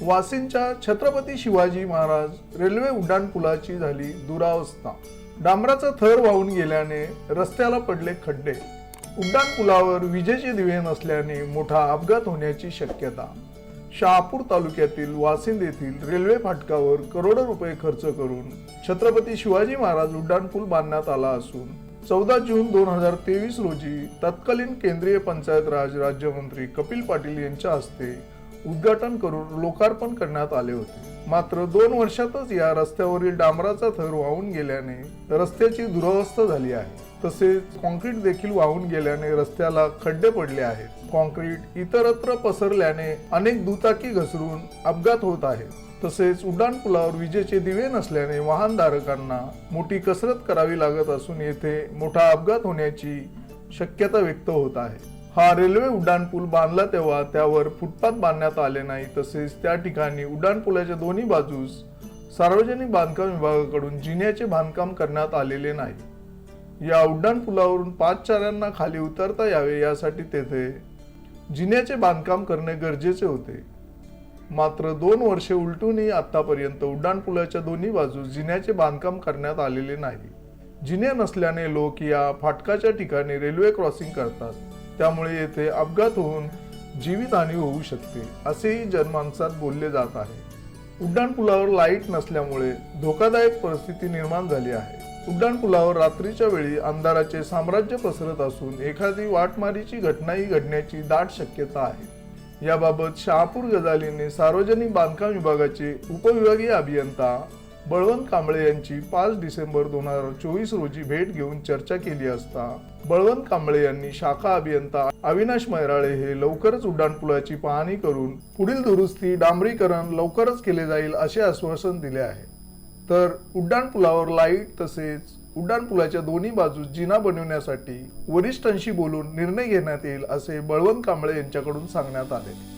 वासिंच्या Chhatrapati Shivaji Maharaj railway उड्डाणपुलाची झाली दुरावस्था. डांबराचा थर वाहून गेल्याने रस्त्याला पडले खड्डे. उड्डाणपुलावर विजेचे दिवे नसल्याने मोठा अपघात होण्याची शक्यता. शहापूर तालुक्यातील वासिंद येथील रेल्वे फाटकावर करोडो रुपये खर्च करून छत्रपती शिवाजी महाराज उड्डाणपूल बांधण्यात आला असून चौदा जून दोन हजार तेवीस रोजी तत्कालीन केंद्रीय पंचायत राज राज्यमंत्री कपिल पाटील यांच्या हस्ते उद्घाटन करून लोकार्पण करण्यात आले होते. मात्र दोन वर्षातच या रस्त्यावरील डांबराचा थर वाहून गेल्याने रस्त्याची दुरावस्था झाली आहे. तसेच कॉन्क्रीट देखील वाहून गेल्याने रस्त्याला खड्डे पडले आहेत. कॉन्क्रीट इतरत्र पसरल्याने अनेक दुचाकी घसरून अपघात होत आहेत. तसेच उड्डाणपुलावर विजेचे दिवे नसल्याने वाहनधारकांना मोठी कसरत करावी लागत असून येथे मोठा अपघात होण्याची शक्यता व्यक्त होत आहे. हा रेल्वे उड्डाणपूल बांधला तेव्हा त्यावर फुटपाथ बांधण्यात आले नाही. तसेच त्या ठिकाणी उड्डाणपुलाच्या दोन्ही बाजूस सार्वजनिक बांधकाम विभागाकडून जिन्याचे बांधकाम करण्यात आलेले नाही. या उड्डाणपुलावरून पाच चाऱ्यांना खाली उतरता यावे यासाठी तेथे जिन्याचे बांधकाम करणे गरजेचे होते. मात्र दोन वर्षे उलटूनही आतापर्यंत उड्डाणपुलाच्या दोन्ही बाजूस जिन्याचे बांधकाम करण्यात आलेले नाही. जिने नसल्याने लोक या फाटकाच्या ठिकाणी रेल्वे क्रॉसिंग करतात. त्यामुळे येथे अपघात होऊन जीवितहानी होऊ शकते असेही जनमानसात बोलले जात आहे. उड्डाणपुलावर लाइट नसल्यामुळे धोकादायक परिस्थिती निर्माण झाली आहे. उड्डाणपुलावर रात्रीच्या वेळी अंधाराचे साम्राज्य पसरत असून एखादी वाटमारीची घटनाही घडण्याची दाट शक्यता आहे. याबाबत शहापूर गजालीने सार्वजनिक बांधकाम विभागाचे उपविभागीय अभियंता बळवंत कांबळे यांची पाच डिसेंबर दोन हजार चोवीस रोजी भेट घेऊन चर्चा केली असता बळवंत कांबळे यांनी शाखा अभियंता अविनाश मैराळे हे लवकरच उड्डाणपुलाची पाहणी करून पुढील दुरुस्ती डांबरीकरण लवकरच केले जाईल असे आश्वासन दिले आहे. तर उड्डाणपुलावर लाइट तसेच उड्डाणपुलाच्या दोन्ही बाजूस जिना बनवण्यासाठी वरिष्ठांशी बोलून निर्णय घेण्यात येईल असे बळवंत कांबळे यांच्याकडून सांगण्यात आले.